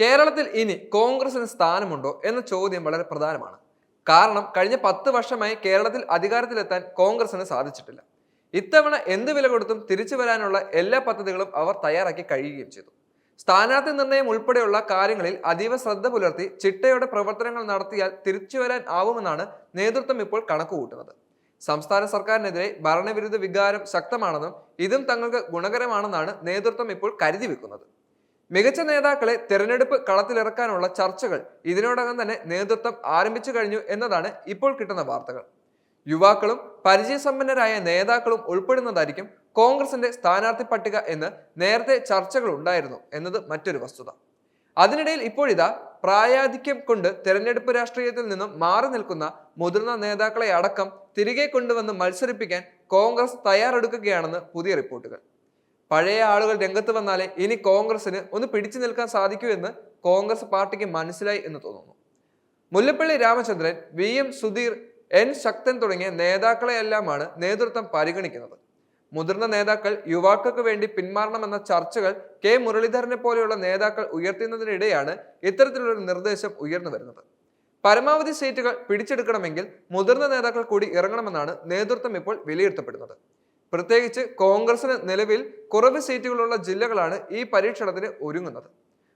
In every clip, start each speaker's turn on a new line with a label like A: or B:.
A: കേരളത്തിൽ ഇനി കോൺഗ്രസിന് സ്ഥാനമുണ്ടോ എന്ന ചോദ്യം വളരെ പ്രധാനമാണ്. കാരണം കഴിഞ്ഞ പത്ത് വർഷമായി കേരളത്തിൽ അധികാരത്തിലെത്താൻ കോൺഗ്രസിന് സാധിച്ചിട്ടില്ല. ഇത്തവണ എന്ത് വില കൊടുത്തും തിരിച്ചു വരാനുള്ള എല്ലാ പദ്ധതികളും അവർ തയ്യാറാക്കി കഴിയുകയും ചെയ്തു. സ്ഥാനാർത്ഥി നിർണയം ഉൾപ്പെടെയുള്ള കാര്യങ്ങളിൽ അതീവ ശ്രദ്ധ പുലർത്തി ചിട്ടയുടെ പ്രവർത്തനങ്ങൾ നടത്തിയാൽ തിരിച്ചു വരാൻ ആവുമെന്നാണ് നേതൃത്വം ഇപ്പോൾ കണക്കുകൂട്ടുന്നത്. സംസ്ഥാന സർക്കാരിനെതിരെ ഭരണവിരുദ്ധ വികാരം ശക്തമാണെന്നും ഇതും തങ്ങൾക്ക് ഗുണകരമാണെന്നാണ് നേതൃത്വം ഇപ്പോൾ കരുതി വെക്കുന്നത് മികച്ച നേതാക്കളെ തെരഞ്ഞെടുപ്പ് കളത്തിലിറക്കാനുള്ള ചർച്ചകൾ ഇതിനോടകം തന്നെ നേതൃത്വം ആരംഭിച്ചു കഴിഞ്ഞു എന്നതാണ് ഇപ്പോൾ കിട്ടുന്ന വാർത്തകൾ. യുവാക്കളും പരിചയസമ്പന്നരായ നേതാക്കളും ഉൾപ്പെടുന്നതായിരിക്കും കോൺഗ്രസിന്റെ സ്ഥാനാർത്ഥി പട്ടിക എന്ന് നേരത്തെ ചർച്ചകൾ ഉണ്ടായിരുന്നു എന്നത് മറ്റൊരു വസ്തുത. അതിനിടയിൽ ഇപ്പോഴിതാ പ്രായാധിക്യം കൊണ്ട് തെരഞ്ഞെടുപ്പ് രാഷ്ട്രീയത്തിൽ നിന്നും മാറി നിൽക്കുന്ന മുതിർന്ന നേതാക്കളെ അടക്കം തിരികെ കൊണ്ടുവന്ന് മത്സരിപ്പിക്കാൻ കോൺഗ്രസ് തയ്യാറെടുക്കുകയാണെന്ന് പുതിയ റിപ്പോർട്ടുകൾ. പഴയ ആളുകൾ രംഗത്ത് വന്നാലേ ഇനി കോൺഗ്രസിന് ഒന്ന് പിടിച്ചു നിൽക്കാൻ സാധിക്കൂ എന്ന് കോൺഗ്രസ് പാർട്ടിക്ക് മനസ്സിലായി എന്ന് തോന്നുന്നു. Mullappally Ramachandran V M Sudheer N Sakthan തുടങ്ങിയ നേതാക്കളെയെല്ലാമാണ് നേതൃത്വം പരിഗണിക്കുന്നത്. മുതിർന്ന നേതാക്കൾ യുവാക്കൾക്ക് വേണ്ടി പിന്മാറണമെന്ന ചർച്ചകൾ കെ മുരളീധരനെ പോലെയുള്ള നേതാക്കൾ ഉയർത്തുന്നതിനിടെയാണ് ഇത്തരത്തിലുള്ള നിർദ്ദേശം ഉയർന്നു വരുന്നത്. പരമാവധി സീറ്റുകൾ പിടിച്ചെടുക്കണമെങ്കിൽ മുതിർന്ന നേതാക്കൾ കൂടി ഇറങ്ങണമെന്നാണ് നേതൃത്വം ഇപ്പോൾ വിലയിരുത്തപ്പെടുന്നത്. പ്രത്യേകിച്ച് കോൺഗ്രസിന് നിലവിൽ കുറവ് സീറ്റുകളുള്ള ജില്ലകളാണ് ഈ പരീക്ഷണത്തിന് ഒരുങ്ങുന്നത്.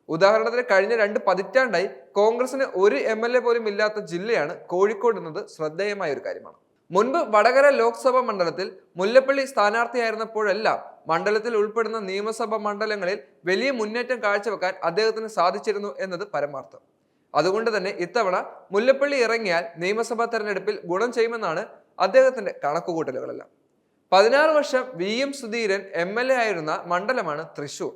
A: ഉദാഹരണത്തിന് കഴിഞ്ഞ രണ്ട് പതിറ്റാണ്ടായി കോൺഗ്രസിന് ഒരു എം എൽ എ പോലും ഇല്ലാത്ത ജില്ലയാണ് കോഴിക്കോട് എന്നത് ശ്രദ്ധേയമായ ഒരു കാര്യമാണ്. മുൻപ് വടകര ലോക്സഭാ മണ്ഡലത്തിൽ മുല്ലപ്പള്ളി സ്ഥാനാർത്ഥിയായിരുന്നപ്പോഴെല്ലാം മണ്ഡലത്തിൽ ഉൾപ്പെടുന്ന നിയമസഭാ മണ്ഡലങ്ങളിൽ വലിയ മുന്നേറ്റം കാഴ്ചവെക്കാൻ അദ്ദേഹത്തിന് സാധിച്ചിരുന്നു എന്നത് പരമാർത്ഥം. അതുകൊണ്ട് തന്നെ ഇത്തവണ മുല്ലപ്പള്ളി ഇറങ്ങിയാൽ നിയമസഭാ തെരഞ്ഞെടുപ്പിൽ ഗുണം ചെയ്യുമെന്നാണ് അദ്ദേഹത്തിന്റെ കണക്കുകൂട്ടലുകളെല്ലാം. പതിനാറ് വർഷം V M Sudheeran M L A ആയിരുന്ന മണ്ഡലമാണ് തൃശൂർ.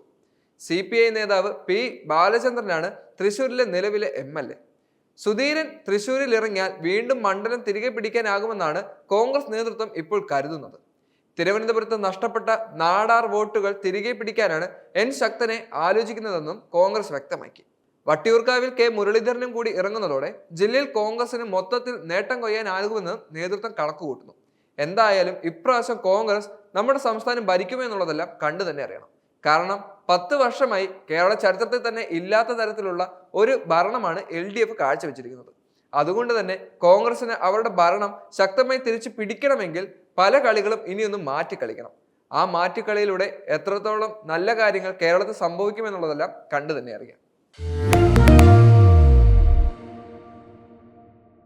A: സി പി ഐ നേതാവ് പി ബാലചന്ദ്രനാണ് തൃശൂരിലെ നിലവിലെ എം എൽ എ. സുധീരൻ തൃശൂരിൽ ഇറങ്ങിയാൽ വീണ്ടും മണ്ഡലം തിരികെ പിടിക്കാനാകുമെന്നാണ് കോൺഗ്രസ് നേതൃത്വം ഇപ്പോൾ കരുതുന്നത്. തിരുവനന്തപുരത്ത് നഷ്ടപ്പെട്ട നാടാർ വോട്ടുകൾ തിരികെ പിടിക്കാനാണ് എൻ ശക്തനെ ആലോചിക്കുന്നതെന്നും കോൺഗ്രസ് വ്യക്തമാക്കി. വട്ടിയൂർക്കാവിൽ കെ മുരളീധരനും കൂടി ഇറങ്ങുന്നതോടെ ജില്ലയിൽ കോൺഗ്രസിന് മൊത്തത്തിൽ നേട്ടം കൊയ്യാനാകുമെന്ന് നേതൃത്വം കണക്കുകൂട്ടുന്നു. എന്തായാലും ഇപ്രാവശ്യം കോൺഗ്രസ് നമ്മുടെ സംസ്ഥാനം ഭരിക്കുമെന്നുള്ളതെല്ലാം കണ്ടു തന്നെ അറിയണം. കാരണം പത്ത് വർഷമായി കേരള ചരിത്രത്തിൽ തന്നെ ഇല്ലാത്ത തരത്തിലുള്ള ഒരു ഭരണമാണ് എൽ ഡി എഫ് കാഴ്ചവെച്ചിരിക്കുന്നത്. അതുകൊണ്ട് തന്നെ കോൺഗ്രസിന് അവരുടെ ഭരണം ശക്തമായി തിരിച്ചു പിടിക്കണമെങ്കിൽ പല കളികളും ഇനിയൊന്നും മാറ്റി കളിക്കണം ആ മാറ്റിക്കളിയിലൂടെ എത്രത്തോളം നല്ല കാര്യങ്ങൾ കേരളത്തിൽ സംഭവിക്കുമെന്നുള്ളതെല്ലാം കണ്ടു തന്നെ അറിയാം.